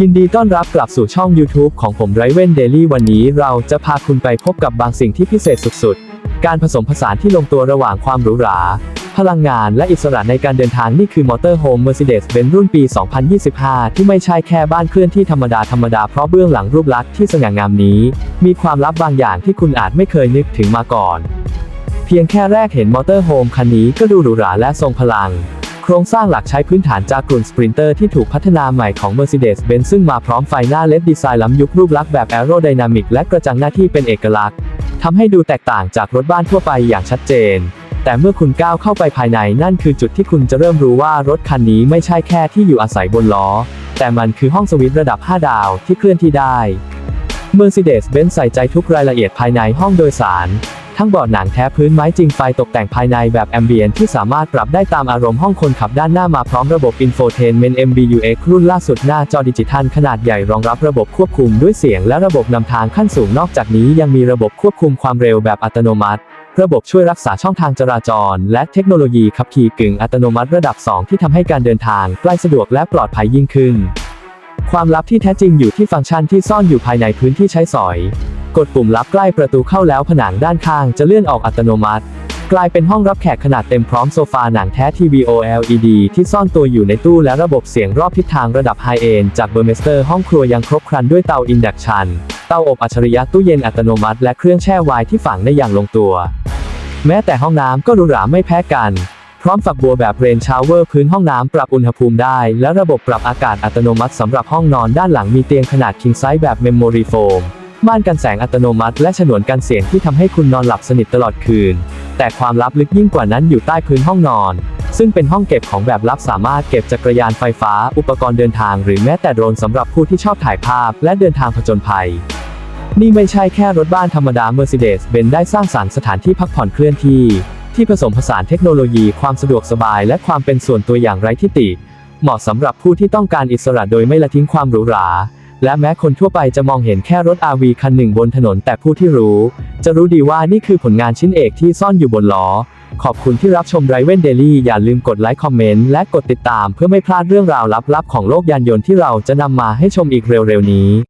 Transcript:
ยินดีต้อนรับกลับสู่ช่อง YouTube ของผมไรเวนเดลี่วันนี้เราจะพาคุณไปพบกับบางสิ่งที่พิเศษสุดๆ การผสมผสานที่ลงตัวระหว่างความหรูหรา พลังงานและอิสระในการเดินทางนี่คือมอเตอร์โฮม Mercedes-Benz รุ่นปี 2025 ที่ไม่ใช่แค่บ้านเคลื่อนที่ธรรมดาธรรมดาเพราะเบื้องหลังรูปลักษณ์ที่สง่างามนี้ มีความลับบางอย่างที่คุณอาจไม่เคยนึกถึงมาก่อน เพียงแค่แรกเห็นมอเตอร์โฮมคันนี้ก็ดูหรูหราและทรงพลัง โครงสร้างหลักใช้พื้นฐานจากกลุ่นสปรินเตอร์ที่ถูกพัฒนาใหม่ของ Mercedes-Benz ซึ่งมาพร้อมไฟหน้าเลดดีไซน์ล้ำยุครูปลักษณ์แบบแอโรไดนามิกและกระจังหน้าที่เป็นเอกลักษณ์ทำให้ดูแตกต่างจากรถบ้านทั่วไปอย่างชัดเจน แต่เมื่อคุณก้าวเข้าไปภายในนั่นคือจุดที่คุณจะเริ่มรู้ว่ารถคันนี้ไม่ใช่แค่ที่อยู่อาศัยบนล้อ แต่มันคือห้องสวิตช์ระดับ 5 ดาวที่เคลื่อนที่ได้ Mercedes-Benz ใส่ใจทุกรายละเอียดภายในห้องโดยสาร ทั้งเบาะหนังแท้พื้นไม้จริงไฟตกแต่งภายในแบบแอมเบียนที่สามารถปรับได้ตามอารมณ์ห้องคนขับด้านหน้ามาพร้อมระบบ Infotainment MBUX รุ่นล่าสุดหน้าจอดิจิทัลขนาดใหญ่รองรับระบบควบคุมด้วยเสียงและระบบนำทางขั้นสูงนอกจากนี้ยังมีระบบควบคุมความเร็วแบบอัตโนมัติระบบช่วยรักษาช่องทางจราจร และเทคโนโลยีขับขี่กึ่งอัตโนมัติระดับ 2 ที่ทำให้การเดินทางใกล้สะดวกและปลอดภัยยิ่งขึ้น ความลับที่แท้จริงอยู่ที่ฟังก์ชันที่ซ่อนอยู่ภายในพื้นที่ใช้สอย กดปุ่มลับใกล้ประตูเข้าแล้วผนังด้านข้างจะเลื่อนออกอัตโนมัติ กลายเป็นห้องรับแขกขนาดเต็มพร้อมโซฟาหนังแท้ทีวี OLED ที่ซ่อนตัวอยู่ในตู้และระบบเสียงรอบทิศทางระดับไฮเอนจากเบอร์เมสเตอร์ห้องครัวยังครบครันด้วยเตาอินดักชันเตาอบอัจฉริยะตู้เย็นอัตโนมัติ และเครื่องแช่ไวน์ที่ฝังได้อย่างลงตัว แม้แต่ห้องน้ำก็หรูหราไม่แพ้กันพร้อมฝักบัวแบบเรนชาวเวอร์พื้นห้องน้ำปรับอุณหภูมิได้ และระบบปรับอากาศอัตโนมัติสำหรับห้องนอนด้านหลังมีเตียงขนาด king size แบบ memory foam ม่านกันแสงอัตโนมัติ และฉนวนกันเสียงที่ทำให้คุณนอนหลับสนิทตลอดคืน แต่ความลับลึกยิ่งกว่านั้นอยู่ใต้พื้นห้องนอน ซึ่งเป็นห้องเก็บของแบบลับสามารถเก็บจักรยานไฟฟ้า อุปกรณ์เดินทาง หรือแม้แต่โดรนสำหรับผู้ที่ชอบถ่ายภาพ และเดินทางผจญภัย นี่ไม่ใช่แค่รถบ้านธรรมดา Mercedes-Benz ได้สร้างสรรค์สถานที่พักผ่อนเคลื่อนที่ ที่ผสมผสานเทคโนโลยีความสะดวกสบาย และความเป็นส่วนตัวอย่างไร้ที่ติ เหมาะสำหรับผู้ที่ต้องการอิสระโดยไม่ละทิ้งความหรูหรา และแม้คนทั่วไปจะมองเห็นแค่รถ RV คันหนึ่งบนถนน แต่ผู้ที่รู้ จะรู้ดีว่านี่คือผลงานชิ้นเอกที่ซ่อนอยู่บนล้อ ขอบคุณที่รับชมไรเวนเดลี่อย่าลืมกดไลค์คอมเมนต์และกดติดตามเพื่อไม่พลาดเรื่องราวลับๆของโลกยานยนต์ที่เราจะนำมาให้ชมอีกเร็วๆนี้